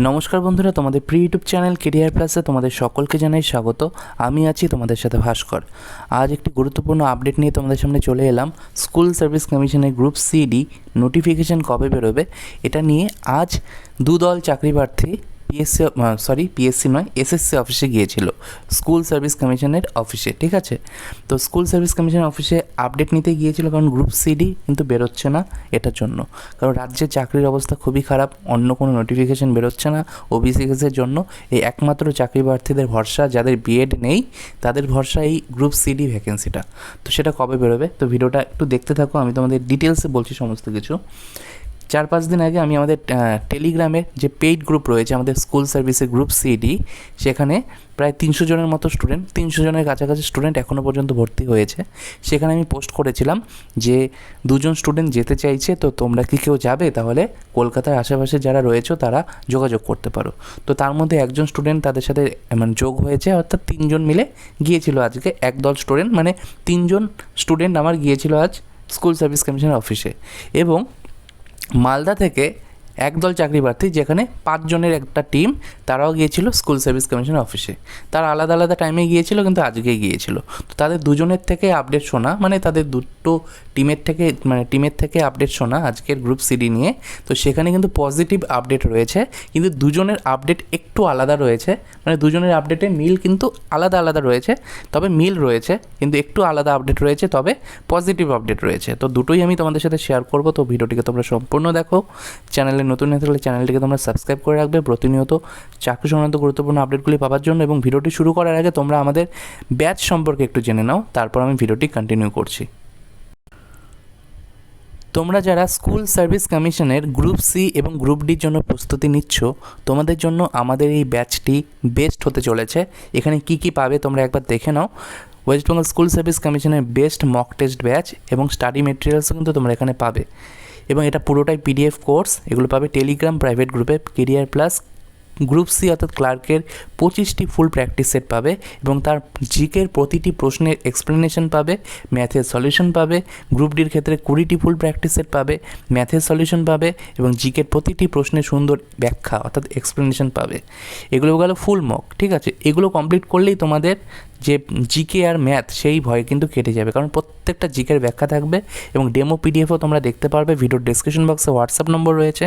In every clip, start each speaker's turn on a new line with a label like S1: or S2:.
S1: নমস্কার বন্ধুরা, তোমাদের প্রি ইউটিউব চ্যানেল কেরিয়ার প্লাসে তোমাদের সকলকে জানাই স্বাগত। আমি আছি তোমাদের সাথে ভাস্কর। আজ একটি গুরুত্বপূর্ণ আপডেট নিয়ে তোমাদের সামনে চলে এলাম। স্কুল সার্ভিস কমিশনের গ্রুপ সিডি নোটিফিকেশন কবে বেরোবে? এটা নিয়ে আজ দুদল চাকরি প্রার্থী পিএসসি সরি পিএসসি নয় এসএসসি অফিসে গিয়েছিল স্কুল সার্ভিস কমিশনের অফিসে ঠিক আছে? তো স্কুল সার্ভিস কমিশনের অফিসে আপডেট নিতে গিয়েছিল কারণ গ্রুপ সিডি কিন্তু বেরোচ্ছে না এটার জন্য। কারণ রাজ্যে চাকরির অবস্থা খুবই খারাপ, অন্য কোনো নোটিফিকেশন বেরোচ্ছে না ওবিসি কেসের জন্য। এই একমাত্র চাকরি প্রার্থীদের ভরসা, যাদের বিএড নেই, তাদের ভরসা এই গ্রুপ সিডি ভ্যাকেন্সিটা তো সেটা কবে বেরোবে? তো ভিডিওটা একটু দেখতে থাকো, আমি তোমাদের ডিটেলসে বলছি সমস্ত কিছু। চার পাঁচ দিন আগে আমি আমাদের টেলিগ্রামের যে পেইড গ্রুপ রয়েছে, আমাদের স্কুল সার্ভিসের গ্রুপ সিডি সেখানে প্রায় তিনশো জনের মতো স্টুডেন্ট তিনশো জনের কাছাকাছি স্টুডেন্ট এখনও পর্যন্ত ভর্তি হয়েছে। সেখানে আমি পোস্ট করেছিলাম যে, দুজন স্টুডেন্ট যেতে চাইছে, তো তোমরা কি কেউ যাবে? তাহলে কলকাতার আশেপাশে যারা রয়েছে, তারা যোগাযোগ করতে পারো। তো তার মধ্যে একজন স্টুডেন্ট তাদের সাথে মানে যোগ হয়েছে, অর্থাৎ তিনজন মিলে গিয়েছিল আজকে, একদল স্টুডেন্ট মানে তিনজন স্টুডেন্ট আমার গিয়েছিল আজ স্কুল সার্ভিস কমিশনের অফিসে এবং মালদা থেকে একদল চাকরি প্রার্থী যেখানে পাঁচজনের একটা টিম, তারাও গিয়েছিল স্কুল সার্ভিস কমিশনের অফিসে। তারা আলাদা আলাদা টাইমে গিয়েছিল, কিন্তু আজকেই গিয়েছিল। তো তাদের দুজনের থেকে আপডেট শোনা মানে তাদের দুটো টিমের থেকে মানে টিমের থেকে আপডেট শোনা আজকের গ্রুপ সিডি নিয়ে। তো সেখানে কিন্তু পজিটিভ আপডেট রয়েছে, কিন্তু দুজনের আপডেট একটু আলাদা রয়েছে। মানে দুজনের আপডেটে মিল কিন্তু আলাদা আলাদা রয়েছে, তবে মিল রয়েছে, কিন্তু একটু আলাদা আপডেট রয়েছে, তবে পজিটিভ আপডেট রয়েছে। তো দুটোই আমি তোমাদের সাথে শেয়ার করব, তো ভিডিওটিকে তোমরা সম্পূর্ণ দেখো। চ্যানেলে নতুন হয়ে থাকলে চ্যানেলটিকে তোমরা সাবস্ক্রাইব করে রাখবে। প্রতিনিয়ত চাকরি সংক্রান্ত গুরুত্বপূর্ণ আপডেটগুলি পাওয়ার জন্য এবং ভিডিওটি শুরু করার আগে তোমরা আমাদের ব্যাচ সম্পর্কে একটু জেনে নাও, তারপর আমি ভিডিওটি কন্টিনিউ করছি। তোমরা যারা স্কুল সার্ভিস কমিশনের গ্রুপ সি এবং গ্রুপ ডির জন্য প্রস্তুতি নিচ্ছ, তোমাদের জন্য আমাদের এই ব্যাচটি বেস্ট হতে চলেছে। এখানে কি কি পাবে তোমরা একবার দেখে নাও। ওয়েস্ট বেঙ্গল স্কুল সার্ভিস কমিশনের বেস্ট মক টেস্ট ব্যাচ এবং স্টাডি মেটেরিয়ালসও কিন্তু তোমরা এখানে পাবে। এবং এটা পুরোটাই পিডিএফ কোর্স এগুলো পাবে টেলিগ্রাম প্রাইভেট গ্রুপে কেরিয়ার প্লাস গ্রুপ সি অর্থাৎ ক্লার্কের পঁচিশটি ফুল প্র্যাকটিস সেট পাবে এবং তার জিকের প্রতিটি প্রশ্নের এক্সপ্লেনেশন পাবে ম্যাথের সলিউশন পাবে গ্রুপ ডির ক্ষেত্রে কুড়িটি ফুল প্র্যাকটিস সেট পাবে ম্যাথের সলিউশন পাবে এবং জিকের প্রতিটি প্রশ্নের সুন্দর ব্যাখ্যা অর্থাৎ এক্সপ্লেনেশন পাবে। এগুলো গেলো ফুল মক ঠিক আছে? এগুলো কমপ্লিট করলেই তোমাদের যে জিকে আর ম্যাথ সেই ভয় কিন্তু কেটে যাবে। কারণ প্রত্যেকটা জিকের ব্যাখ্যা থাকবে এবং ডেমো পিডিএফও তোমরা দেখতে পারবে। ভিডিওর ডিসক্রিপশন বক্সে হোয়াটসঅ্যাপ নম্বর রয়েছে।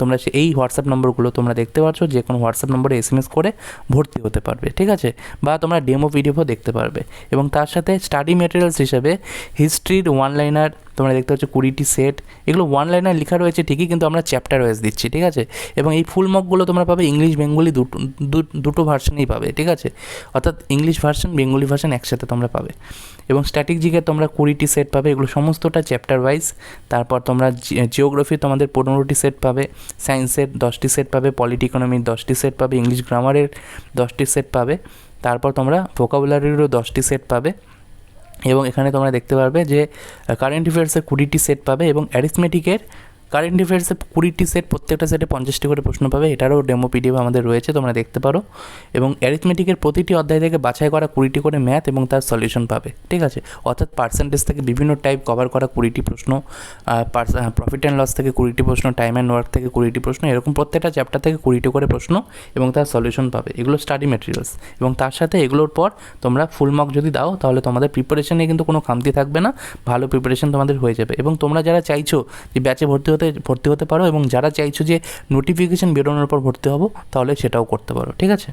S1: তোমরা সে এই হোয়াটসঅ্যাপ নম্বরগুলো তোমরা দেখতে পাচ্ছ। যে কোনো হোয়াটসঅ্যাপ নম্বরে এস এম এস করে ভর্তি হতে পারবে। ঠিক আছে? বা তোমরা ডেমো পিডিএফও দেখতে পারবে। এবং তার সাথে স্টাডি মেটেরিয়ালস হিসেবে হিস্ট্রির ওয়ান লাইনার তোমরা দেখতে পাচ্ছ কুড়িটি সেট এগুলো ওয়ান লাইনার লেখা রয়েছে ঠিকই, কিন্তু আমরা চ্যাপ্টার ওয়াইজ দিচ্ছি। ঠিক আছে? এবং এই ফুল মকগুলো তোমরা পাবে ইংলিশ বেঙ্গলি দুটো দুটো ভার্সনেই পাবে। ঠিক আছে? অর্থাৎ ইংলিশ ভার্সন বেঙ্গলি ভার্সন একসাথে তোমরা পাবে। এবং স্ট্যাটিক জিকে তোমরা কুড়িটি সেট পাবে, এগুলো সমস্তটা চ্যাপ্টার ওয়াইজ তারপর তোমরা জিওগ্রাফি তোমাদের পনেরোটি সেট পাবে সায়েন্সের দশটি সেট পাবে পলিটি ইকোনমির দশটি সেট পাবে ইংলিশ গ্রামারের দশটি সেট পাবে। তারপর তোমরা ভোকাবুলারিরও দশটি সেট পাবে। এবং এখানে তোমরা দেখতে পারবে যে কারেন্ট অ্যাফেয়ার্সের কুড়িটি সেট পাবে এবং অ্যারিথমেটিকের কারেন্ট অ্যাফেয়ার্সের কুড়িটি সেট প্রত্যেকটা সেটে পঞ্চাশটি করে প্রশ্ন পাবে। এটারও ডেমো পিডিএফ আমাদের রয়েছে, তোমরা দেখতে পারো। এবং অ্যারিথমেটিকের প্রতিটি অধ্যায় থেকে বাছাই করা কুড়িটি করে ম্যাথ এবং তার সলিউশন পাবে, ঠিক আছে? অর্থাৎ পার্সেন্টেজ থেকে বিভিন্ন টাইপ কভার করা কুড়িটি প্রশ্ন প্রফিট অ্যান্ড লস থেকে কুড়িটি প্রশ্ন টাইম অ্যান্ড ওয়ার্ক থেকে কুড়িটি প্রশ্ন, এরকম প্রত্যেকটা চ্যাপ্টার থেকে কুড়িটি করে প্রশ্ন এবং তার সলিউশন পাবে। এগুলো স্টাডি মেটেরিয়ালস এবং তার সাথে এগুলোর পর তোমরা ফুল মার্ক যদি দাও, তাহলে তোমাদের প্রিপারেশনে কিন্তু কোনো খামতি থাকবে না। ভালো প্রিপারেশন তোমাদের হয়ে যাবে। এবং তোমরা যারা চাইছো যে ব্যাচে ভর্তি হতে, ভর্তি হতে পারো এবং যারা চাইছো যে নোটিফিকেশন বেরোনোর পর ভর্তি হব, তাহলে সেটাও করতে পারো, ঠিক আছে?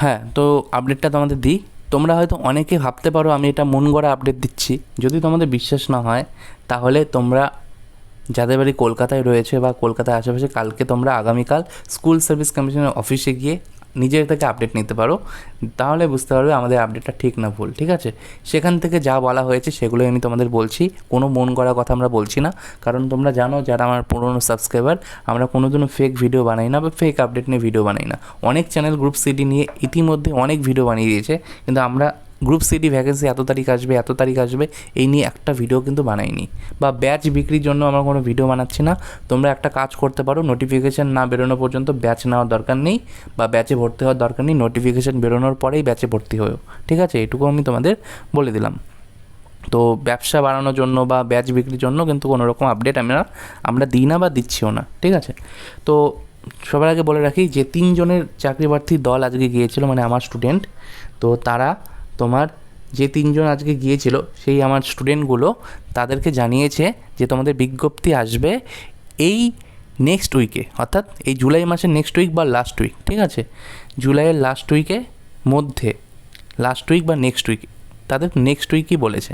S1: হ্যাঁ তো আপডেটটা তোমাদের দিই। তোমরা হয়তো অনেকে ভাবতে পারো আমি এটা মন গড়া আপডেট দিচ্ছি। যদি তোমাদের বিশ্বাস না হয়, তাহলে তোমরা যাদের বাড়ি কলকাতায় রয়েছে বা কলকাতায় আশেপাশে, কালকে তোমরা আগামীকাল স্কুল সার্ভিস কমিশনের অফিসে গিয়ে নিজের থেকে আপডেট নিতে পারো, তাহলে বুঝতে পারবে আমাদের আপডেটটা ঠিক না ভুল, ঠিক আছে? সেখান থেকে যা বলা হয়েছে সেগুলোই আমি তোমাদের বলছি, কোনো মন করা কথা আমরা বলছি না, কারণ তোমরা জানো যারা আমার পুরনো সাবস্ক্রাইবার আমরা কোনো দিনও ফেক ভিডিও বানাই না বা ফেক আপডেট নিয়ে ভিডিও বানাই না। অনেক চ্যানেল গ্রুপ সিডি নিয়ে ইতিমধ্যে অনেক ভিডিও বানিয়ে দিয়েছে, কিন্তু আমরা গ্রুপ সিডি ভ্যাকেন্সি এত তারিখ আসবে, এত তারিখ আসবে, এই নিয়ে একটা ভিডিও কিন্তু বানাইনি। বা ব্যাচ বিক্রির জন্য আমরা কোনো ভিডিও বানাচ্ছি না। তোমরা একটা কাজ করতে পারো নোটিফিকেশান না বেরোনো পর্যন্ত ব্যাচ নেওয়ার দরকার নেই বা ব্যাচে ভর্তি হওয়ার দরকার নেই নোটিফিকেশান বেরোনোর পরেই ব্যাচে ভর্তি হয়েও ঠিক আছে? এটুকু আমি তোমাদের বলে দিলাম। তো ব্যবসা বাড়ানোর জন্য বা ব্যাচ বিক্রির জন্য কিন্তু কোনো রকম আপডেট আমরা আমরা দিই না বা দিচ্ছিও না। ঠিক আছে? তো সবার আগে বলে রাখি যে তিনজনের চাকরি প্রার্থীর দল আজকে গিয়েছিল মানে আমার স্টুডেন্ট তো তারা তোমার যে তিনজন আজকে গিয়েছিল, সেই আমার স্টুডেন্টগুলো তাদেরকে জানিয়েছে যে তোমাদের বিজ্ঞপ্তি আসবে এই নেক্সট উইকে অর্থাৎ এই জুলাই মাসের নেক্সট উইক বা লাস্ট উইক ঠিক আছে? জুলাইয়ের লাস্ট উইকে মধ্যে লাস্ট উইক বা নেক্সট উইক তাদের নেক্সট উইকই বলেছে।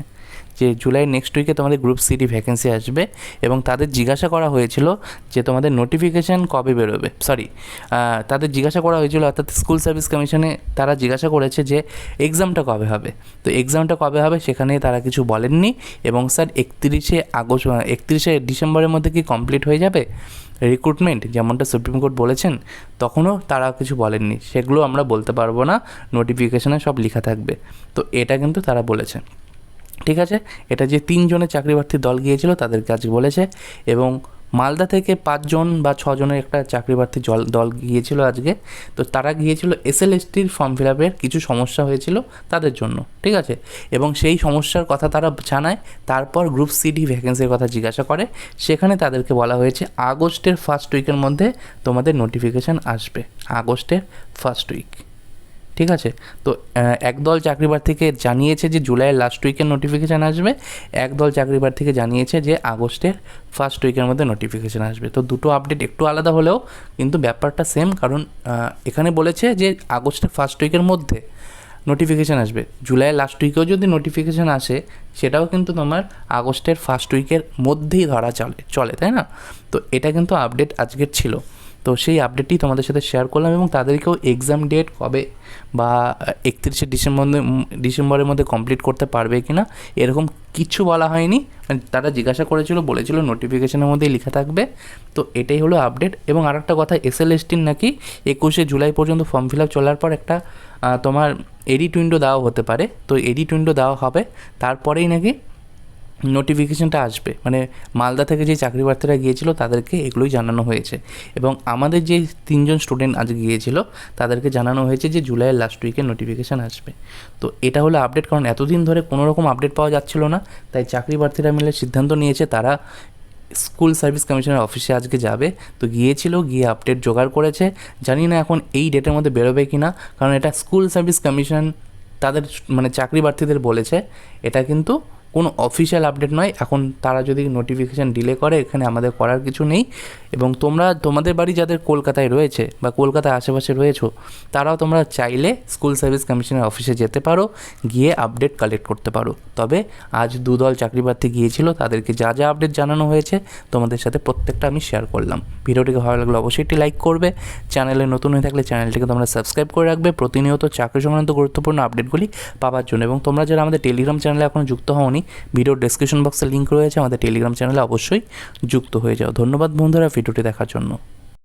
S1: যে জুলাই নেক্সট উইকে তোমাদের গ্রুপ সিটি ভ্যাকেন্সি আসবে এবং তাদের জিজ্ঞাসা করা হয়েছিল যে তোমাদের নোটিফিকেশান কবে বেরোবে? সরি তাদের জিজ্ঞাসা করা হয়েছিল অর্থাৎ স্কুল সার্ভিস কমিশনে তারা জিজ্ঞাসা করেছে যে এক্সামটা কবে হবে? তো এক্সামটা কবে হবে সেখানে তারা কিছু বলেননি এবং স্যার একত্রিশে আগস্ট একত্রিশে ডিসেম্বরের মধ্যে কি কমপ্লিট হয়ে যাবে? রিক্রুটমেন্ট যেমনটা সুপ্রিম কোর্ট বলেছেন, তখনও তারা কিছু বলেননি। সেগুলো আমরা বলতে পারব না নোটিফিকেশানে সব লেখা থাকবে। তো এটা কিন্তু তারা বলেছে ঠিক আছে? এটা যে তিনজনের চাকরি প্রার্থীর দল গিয়েছিল, তাদেরকে আজকে বলেছে। এবং মালদা থেকে পাঁচজন বা ছজনের একটা চাকরি প্রার্থীর জল, দল গিয়েছিল আজকে। তো তারা গিয়েছিল এসএলএসটির ফর্ম ফিল আপের কিছু সমস্যা হয়েছিল তাদের জন্য, ঠিক আছে? এবং সেই সমস্যার কথা তারা জানায়, তারপর গ্রুপ সিডি ভ্যাকেন্সির কথা জিজ্ঞাসা করে। সেখানে তাদেরকে বলা হয়েছে, আগস্টের ফার্স্ট উইকের মধ্যে তোমাদের নোটিফিকেশান আসবে। আগস্টের ফার্স্ট উইক ঠিক আছে? তো একদল চাকরি প্রার্থীকে জানিয়েছে যে জুলাইয়ের লাস্ট উইকের নোটিফিকেশান আসবে, একদল চাকরি প্রার্থীকে জানিয়েছে যে আগস্টের ফার্স্ট উইকের মধ্যে নোটিফিকেশান আসবে। তো দুটো আপডেট একটু আলাদা হলেও কিন্তু ব্যাপারটা সেম কারণ এখানে বলেছে যে আগস্টের ফার্স্ট উইকের মধ্যে নোটিফিকেশান আসবে। জুলাইয়ের লাস্ট উইকেও যদি নোটিফিকেশান আসে, সেটাও কিন্তু তোমার আগস্টের ফার্স্ট উইকের মধ্যেই ধরা চলে চলে, তাই না? তো এটা কিন্তু আপডেট আজকের ছিল। তো সেই আপডেটটি তোমাদের সাথে শেয়ার করলাম এবং তাদেরকেও এক্সাম ডেট কবে বা একত্রিশে ডিসেম্বর ডিসেম্বরের মধ্যে কমপ্লিট করতে পারবে কি না এরকম কিছু বলা হয়নি। মানে তারা জিজ্ঞাসা করেছিল, বলেছিল নোটিফিকেশনের মধ্যেই লেখা থাকবে। তো এটাই হলো আপডেট এবং আর একটা কথা এস এল এসটির নাকি একুশে জুলাই পর্যন্ত ফর্ম ফিল আপ চলার পর একটা তোমার এডিট উইন্ডো দেওয়া হতে পারে। তো এডিট উইন্ডো দেওয়া হবে। তারপরেই নাকি নোটিফিকেশনটা আসবে। মানে মালদা থেকে যে চাকরি প্রার্থীরা গিয়েছিল, তাদেরকে এগুলোই জানানো হয়েছে। এবং আমাদের যে তিনজন স্টুডেন্ট আজ গিয়েছিল, তাদেরকে জানানো হয়েছে যে জুলাইয়ের লাস্ট উইকে নোটিফিকেশান আসবে। তো এটা হলো আপডেট কারণ এতদিন ধরে কোনো রকম আপডেট পাওয়া যাচ্ছিল না। তাই চাকরি প্রার্থীরা মিলে সিদ্ধান্ত নিয়েছে, তারা স্কুল সার্ভিস কমিশনের অফিসে আজকে যাবে। তো গিয়েছিল, গিয়ে আপডেট জোগাড় করেছে। জানি না এখন এই ডেটের মধ্যে বেরোবে কি না কারণ এটা স্কুল সার্ভিস কমিশন তাদের মানে চাকরি প্রার্থীদের বলেছে। এটা কিন্তু কোনো অফিসিয়াল আপডেট নয়। এখন তারা যদি নোটিফিকেশান ডিলে করে, এখানে আমাদের করার কিছু নেই। এবং তোমরা, তোমাদের বাড়ি যাদের কলকাতায় রয়েছে বা কলকাতার আশেপাশে রয়েছো, তারাও তোমরা চাইলে স্কুল সার্ভিস কমিশনের অফিসে যেতে পারো, গিয়ে আপডেট কালেক্ট করতে পারো। তবে আজ দুদল চাকরি প্রার্থী গিয়েছিল, তাদেরকে যা যা আপডেট জানানো হয়েছে, তোমাদের সাথে প্রত্যেকটা আমি শেয়ার করলাম। ভিডিওটিকে ভালো লাগলে অবশ্যই একটি লাইক করবে। চ্যানেলে নতুন হয়ে থাকলে চ্যানেলটিকে তোমরা সাবস্ক্রাইব করে রাখবে। প্রতিনিয়ত চাকরি সংক্রান্ত গুরুত্বপূর্ণ আপডেটগুলি পাওয়ার জন্য। এবং তোমরা যারা আমাদের টেলিগ্রাম চ্যানেলে এখনও যুক্ত হওনি ভিডিওর ডেসক্রিপশন বক্সে লিঙ্ক রয়েছে আমাদের টেলিগ্রাম চ্যানেলে অবশ্যই যুক্ত হয়ে যাও। ধন্যবাদ বন্ধুরা, ভিডিওটি দেখার জন্য।